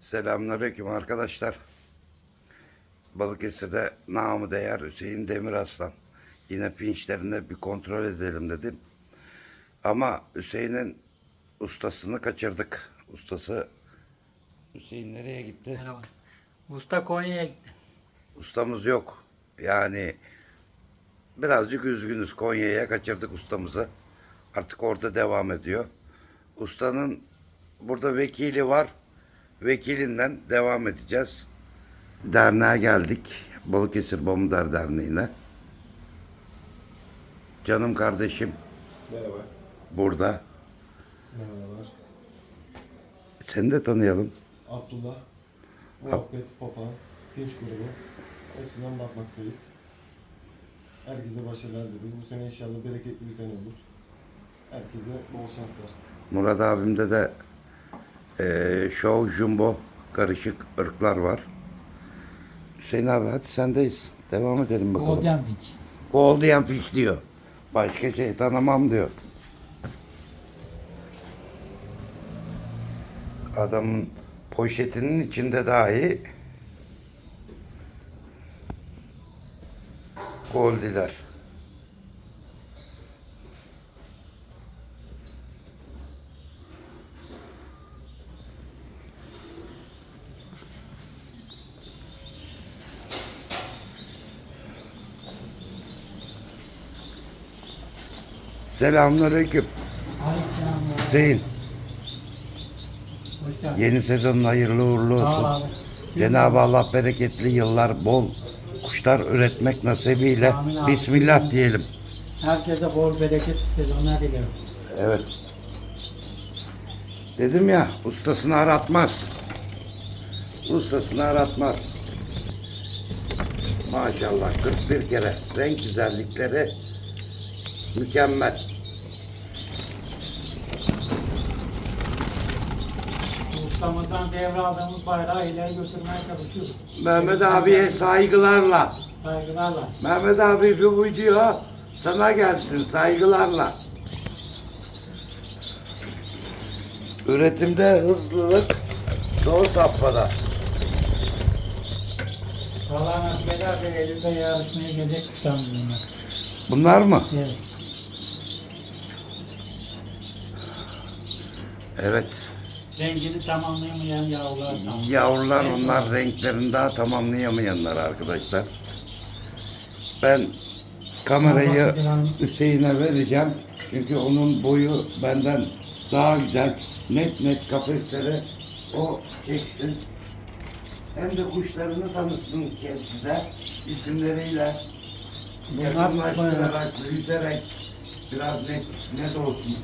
Selamünaleyküm arkadaşlar. Balıkesir'de namı değer Hüseyin Demiraslan. Yine pinçlerinde bir kontrol edelim dedim. Ama Hüseyin'in ustasını kaçırdık. Ustası Hüseyin nereye gitti? Merhaba. Usta Konya'ya gitti. Ustamız yok. Yani birazcık üzgünüz. Konya'ya kaçırdık ustamızı. Artık orada devam ediyor. Ustanın burada vekili var. Vekilinden devam edeceğiz. Derneğe geldik. Balıkesir Bomudar Derneği'ne. Canım kardeşim Merhaba. burada. Merhabalar. Seni de tanıyalım. Abdullah, Muhabbet, Papağan, Pinç grubu. Hepsinden bakmaktayız. Herkese başarılar dileriz. Bu sene inşallah bereketli bir sene olur. Herkese bol şanslar. Murat abimde de eee Show Jumbo karışık ırklar var. Hüseyin abi hadi sendeyiz. Devam edelim bakalım. Golden Witch. Golden Fish diyor. Başka şey tanımam diyor. Adamın poşetinin içinde dahi Goldiler. Selamünaleyküm. Hüseyin. Yeni sezonun hayırlı uğurlu olsun. Cenab-ı Allah bereketli yıllar, bol kuşlar üretmek nasibiyle Amin abi. Bismillah diyelim. Herkese bol bereketli sezonlar dilerim. Evet. Dedim ya ustasını aratmaz. Ustasını aratmaz. Maşallah 41 kere renk güzellikleri mükemmel. Ustamızdan devraldığımız bayrağı ileri götürmeye çalışıyoruz. Mehmet abiye saygılarla. Saygılarla. Mehmet abi bu video sana gelsin saygılarla. Üretimde hızlılık son safhada. Valla nasip ederse Eylül'de yarışmaya gelecek bunlar. Bunlar mı? Evet. Evet. Rengini tamamlayamayan yavrular. Yavrular onlar renklerini daha tamamlayamayanlar arkadaşlar. Ben kamerayı Hüseyin'e vereceğim. Çünkü onun boyu benden daha güzel. Net net kafesleri o çeksin. Hem de kuşlarını tanısın size isimleriyle. Yakınlaştırarak, büyüterek biraz net, net olsun.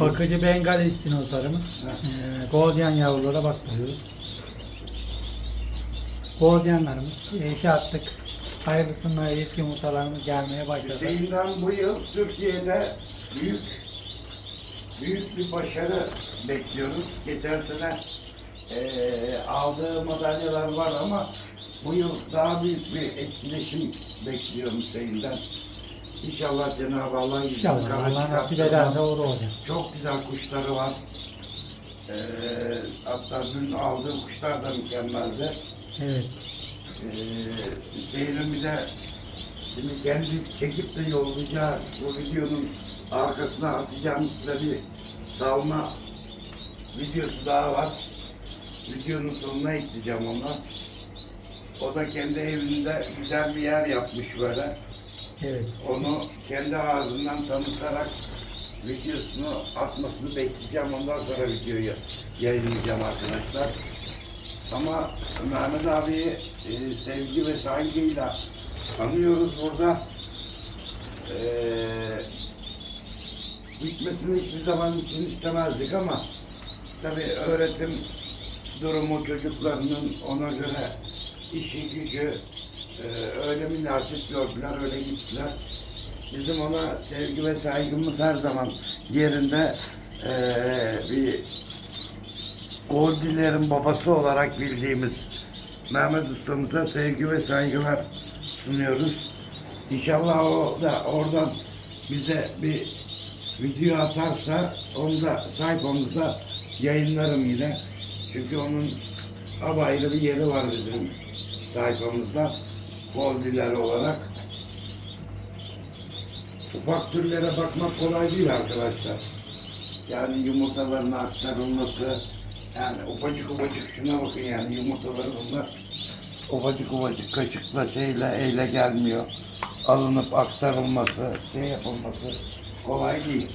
Bakıcı Bengal ispinozlarımız. Ee, Golden yavrulara bakıyoruz. Goldenlarımız eşe attık. Hayırlısıyla ilk yumurtalarımız gelmeye başladı. Hüseyin'den bu yıl Türkiye'de büyük büyük bir başarı bekliyoruz. Geçen sene eee aldığı madalyalar var ama bu yıl daha büyük bir etkileşim bekliyorum Hüseyin'den. İnşallah Cenab-ı Allah İnşallah Allah nasip ederse olur olacak. Çok güzel kuşları var. Eee, hatta dün aldığım kuşlar da mükemmeldi. Evet. Ee, Hüseyin'in bir de şimdi kendi çekip de yollayacağı bu videonun arkasına atacağım size bir salma videosu daha var. Videonun sonuna ekleyeceğim onu. O da kendi evinde güzel bir yer yapmış böyle. Evet. Onu kendi ağzından tanıtarak videosunu atmasını bekleyeceğim. Ondan sonra videoyu yayınlayacağım arkadaşlar. Ama Mehmet abiyi e, sevgi ve saygıyla anıyoruz burada. E, bitmesini hiçbir zaman için istemezdik ama tabii öğretim durumu çocuklarının ona göre işi gücü e, öyle münasip gördüler, öyle gittiler. Bizim ona sevgi ve saygımız her zaman yerinde e, bir Goldilerin babası olarak bildiğimiz Mehmet Usta'mıza sevgi ve saygılar sunuyoruz. İnşallah o da oradan bize bir video atarsa onu da sayfamızda yayınlarım yine. Çünkü onun apayrı bir yeri var bizim sayfamızda. Koldiler olarak. Ufak türlere bakmak kolay değil arkadaşlar. Yani yumurtaların aktarılması, yani ufacık ufacık şuna bakın yani yumurtaları bunlar ufacık ufacık kaşıkla şeyle eyle gelmiyor. Alınıp aktarılması, şey yapılması kolay değil.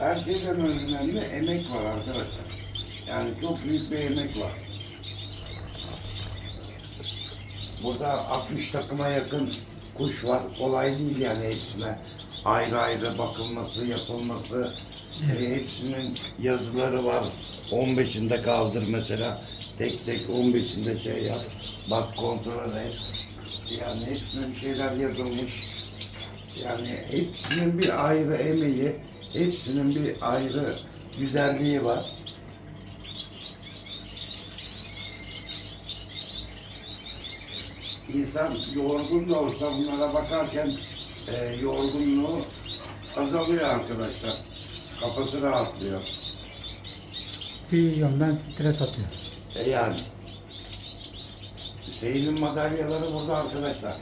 Her şeyden önemli emek var arkadaşlar. Yani çok büyük bir emek var. Burada 60 takıma yakın kuş var. Kolay değil yani hepsine. Ayrı ayrı bakılması, yapılması. E, hepsinin yazıları var. 15'inde kaldır mesela. Tek tek 15'inde şey yap. Bak kontrol et. Yani hepsine bir şeyler yazılmış. Yani hepsinin bir ayrı emeği, hepsinin bir ayrı güzelliği var. İnsan yorgun da olsa bunlara bakarken e, yorgunluğu azalıyor arkadaşlar. Kafası rahatlıyor. Bir yönden stres atıyor. E yani. Hüseyin'in madalyaları burada arkadaşlar.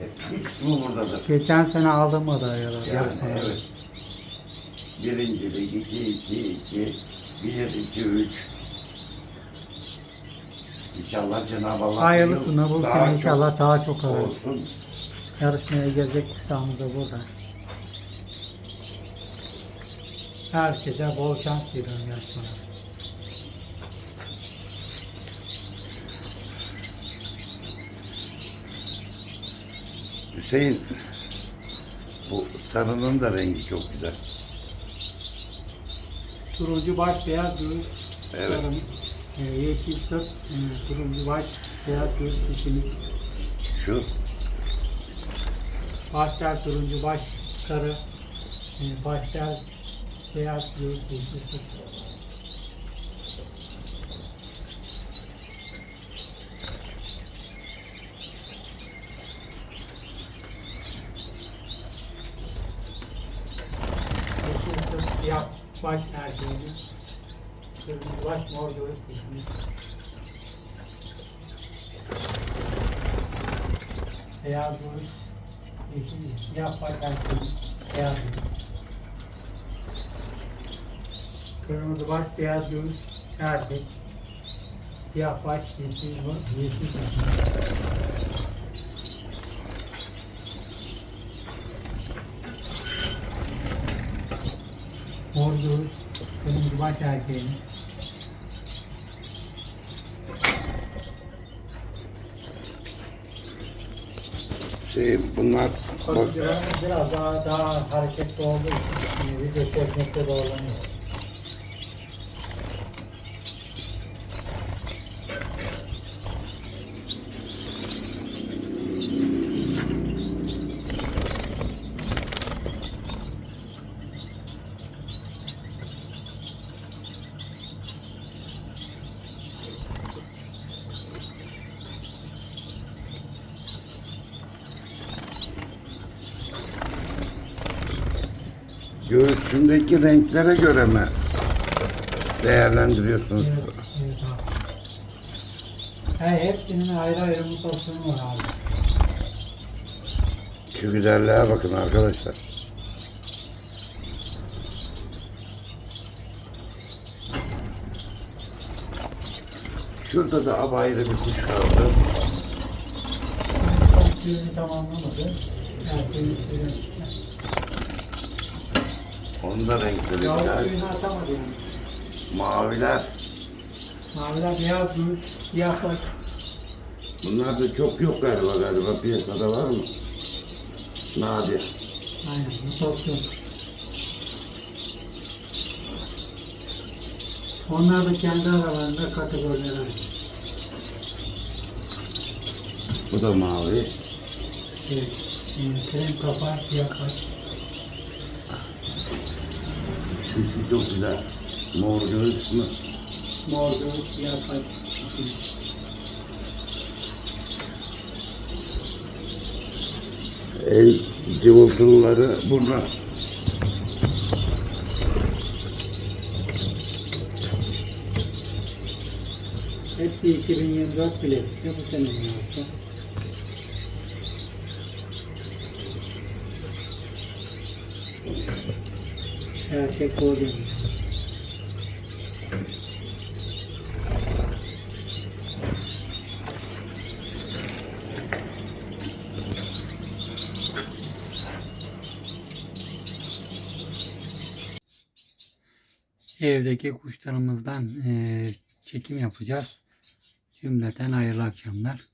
E, bir kısmı buradadır. Geçen sene aldığım madalyalar. Yani evet. Birincilik, iki, iki, iki, bir, iki, üç. İnşallah Cenab-ı Allah Hayırlısına bu daha sene çok inşallah daha çok alırız. olsun. Yarışmaya gelecek kuşağımız da burada. Herkese bol şans diliyorum yarışmalara. Hüseyin, bu sarının da rengi çok güzel. Turuncu baş, beyaz göğüs Evet. Ee, yeşil sırt, e, turuncu baş, beyaz göğüs dişimiz. Şu Pastel turuncu baş, sarı, e, pastel, beyaz göğüs, yeşil sırt. Yeşil sırt, siyah baş erkeğimiz. Kırmızı baş, mor göğüs dişimiz. Beyaz göğüs, yeşil, siyah baş erkeğimiz. Beyaz göğüs. Kırmızı baş, beyaz göğüs, erkek. Siyah baş, yeşil, yeşil dişimiz. Mor göğüs, kırmızı baş erkeğimiz. şey, bunlar bak, Bakıcılarımız biraz daha, daha hareketli olduğu için e, video çekmekte zorlanıyor. Göğsündeki renklere göre mi değerlendiriyorsunuz? Evet, evet abi. He, hepsinin ayrı ayrı mutasyonu var abi. Şu güzelliğe bakın arkadaşlar. Şurada da apayrı bir kuş kaldı. Tamamlamadı. Tüyünü. Onun da renkleri Yavru güzel. tüyünü atamadı yani. Maviler. Maviler beyaz göğüs, siyah baş. Bunlar da çok yok galiba galiba piyasada var mı? Nadir. Aynen, mutasyon. Onlar da kendi aralarında kategoriler var. Bu da mavi. Evet. Krem kapağı, siyah baş. Şusu çok güzel. Mor göğüs mü? Mor göğüs, baş. El cıvıltıları burada. Hepsi 2024 bileti. Bu sene yaptı. Her şey koydum. Evdeki kuşlarımızdan eee, çekim yapacağız. Cümleten hayırlı akşamlar.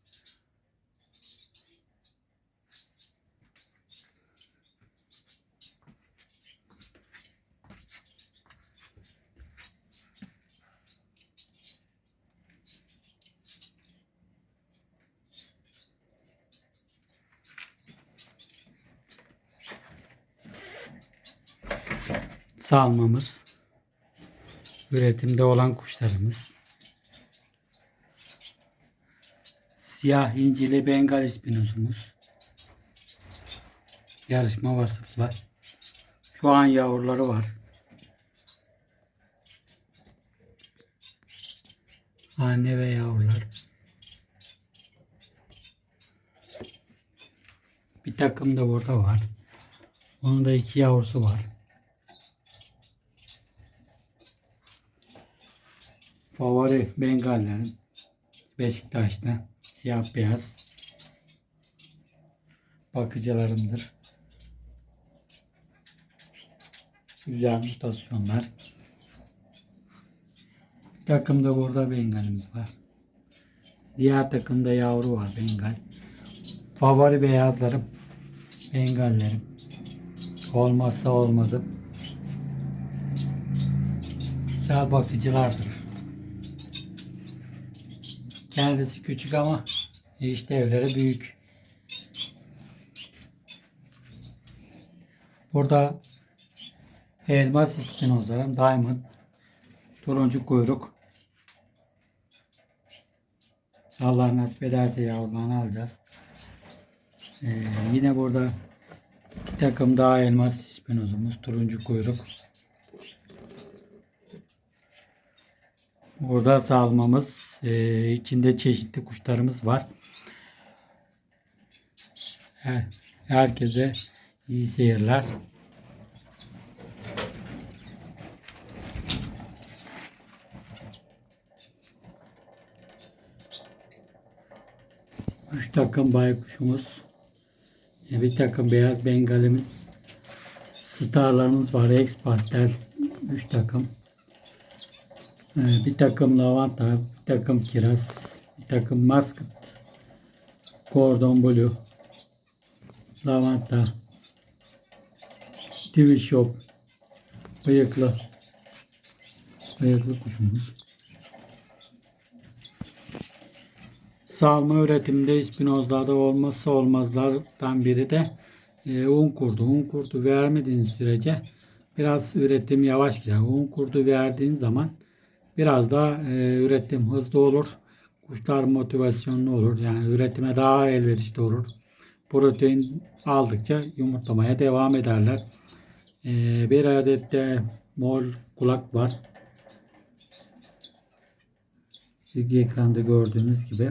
Salmamız, üretimde olan kuşlarımız. Siyah incili Bengal ispinozumuz. Yarışma vasıflı. Şu an yavruları var. Anne ve yavrular. Bir takım da burada var. Onun da iki yavrusu var. Favori Bengallerim. Beşiktaş'ta siyah beyaz bakıcılarımdır. Güzel mutasyonlar. Takımda burada Bengal'imiz var. Diğer takımda yavru var Bengal. Favori beyazlarım Bengallerim. Olmazsa olmazım. Güzel bakıcılardır. Kendisi küçük ama işlevleri büyük. Burada elmas istinozlarım, diamond, turuncu kuyruk. Allah nasip ederse yavrularını alacağız. Ee, yine burada bir takım daha elmas ispinozumuz, turuncu kuyruk. Burada salmamız, e, içinde çeşitli kuşlarımız var. Her- Herkese iyi seyirler. Üç takım baykuşumuz, bir takım beyaz bengalimiz, starlarımız var, ex pastel, üç takım. Ee, bir takım lavanta, bir takım kiraz, bir takım muskat, cordon bleu, lavanta, TV shop, bıyıklı, bıyıklı kuşumuz. Salma üretiminde ispinozlarda olmazsa olmazlardan biri de e, un kurdu. Un kurdu vermediğiniz sürece biraz üretim yavaş gider. Un kurdu verdiğin zaman biraz daha e, üretim hızlı olur. Kuşlar motivasyonlu olur. Yani üretime daha elverişli olur. Protein aldıkça yumurtlamaya devam ederler. E, bir adet de mor kulak var. Silgi ekranda gördüğünüz gibi.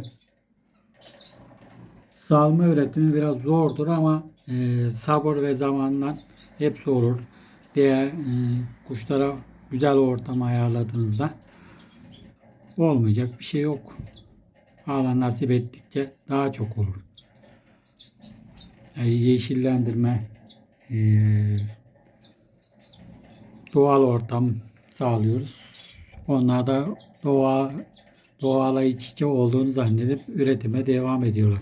Salma üretimi biraz zordur ama e, sabır ve zamanla hepsi olur. Diye e, kuşlara güzel ortam ayarladığınızda olmayacak bir şey yok. Allah nasip ettikçe daha çok olur. Yani yeşillendirme, e, doğal ortam sağlıyoruz. Onlar da doğa doğala iç içe olduğunu zannedip üretime devam ediyorlar.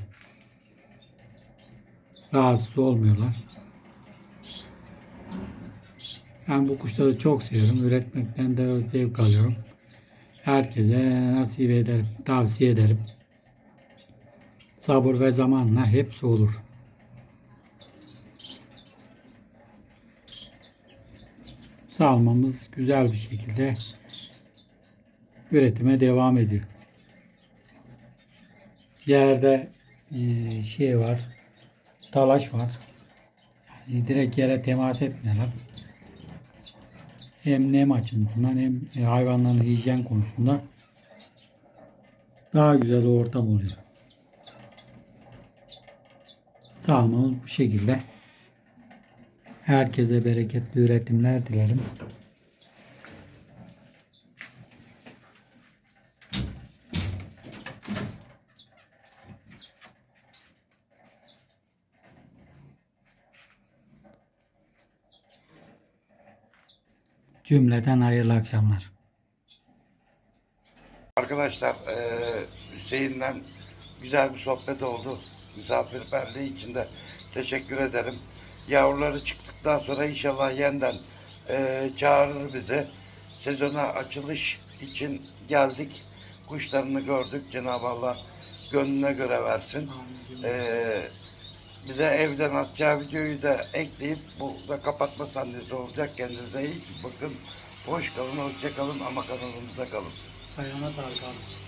Rahatsız olmuyorlar. Ben bu kuşları çok seviyorum. Üretmekten de zevk alıyorum. Herkese nasip ederim, tavsiye ederim. Sabır ve zamanla hepsi olur. Salmamız güzel bir şekilde üretime devam ediyor. Yerde eee, şey var, talaş var. e, direkt yere temas etmiyorlar. Hem nem açısından hem e, hayvanların hijyen konusunda daha güzel ortam oluyor. Sağlamamız bu şekilde. Herkese bereketli üretimler dilerim. Cümleten hayırlı akşamlar. Arkadaşlar eee Hüseyin'den güzel bir sohbet oldu. Misafirperliği için de teşekkür ederim. Yavruları çıktıktan sonra inşallah yeniden eee, çağırır bizi. Sezona açılış için geldik. Kuşlarını gördük. Cenab-ı Allah gönlüne göre versin. Eee, bize evden atacağı videoyu da ekleyip bu da kapatma sahnesi olacak. Kendinize iyi bakın. Hoş kalın, hoşça kalın ama kanalımızda kalın. Ayağına sağlık abi.